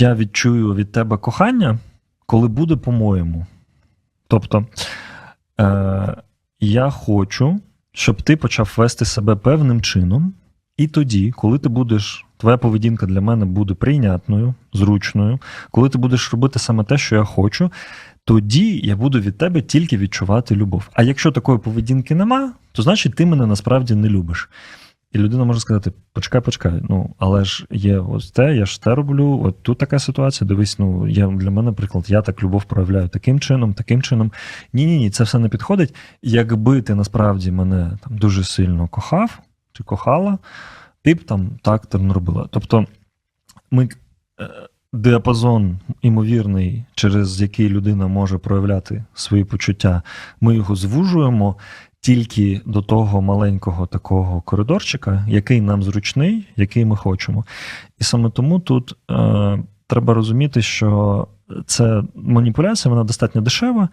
я відчую від тебе кохання, коли буде по-моєму. Тобто, е, я хочу, щоб ти почав вести себе певним чином, і тоді, коли ти будеш, твоя поведінка для мене буде прийнятною, зручною, коли ти будеш робити саме те, що я хочу, тоді я буду від тебе тільки відчувати любов. А якщо такої поведінки нема, то значить ти мене насправді не любиш. І людина може сказати: почекай, почекай, ну але ж є ось те, я ж те роблю. От тут така ситуація. Дивись, ну я для мене приклад, я так любов проявляю таким чином, таким чином. Ні, ні, ні, це все не підходить. Якби ти насправді мене там дуже сильно кохав чи кохала, ти б там так там не робила. Тобто, ми е, діапазон імовірний, через який людина може проявляти свої почуття, ми його звужуємо тільки до того маленького такого коридорчика, який нам зручний, який ми хочемо. І саме тому тут е, треба розуміти, що це маніпуляція, вона достатньо дешева,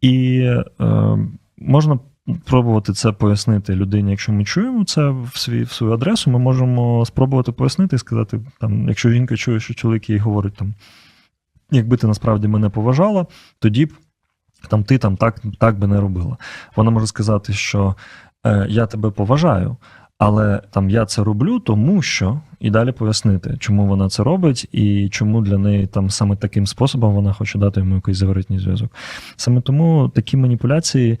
і е, можна пробувати це пояснити людині. Якщо ми чуємо це в свій в свою адресу, ми можемо спробувати пояснити і сказати, там, якщо жінка чує, що чоловік їй говорить там. Якби ти насправді мене поважала, тоді б там ти там так, так би не робила. Вона може сказати, що е, я тебе поважаю, але там я це роблю, тому що і далі пояснити, чому вона це робить, і чому для неї там саме таким способом вона хоче дати йому якийсь заворотній зв'язок. Саме тому такі маніпуляції.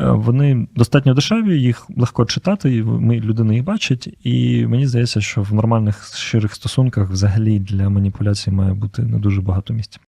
е, Вони достатньо дешеві, їх легко читати, і людина їх бачить. І мені здається, що в нормальних щирих стосунках взагалі для маніпуляцій має бути не дуже багато місця.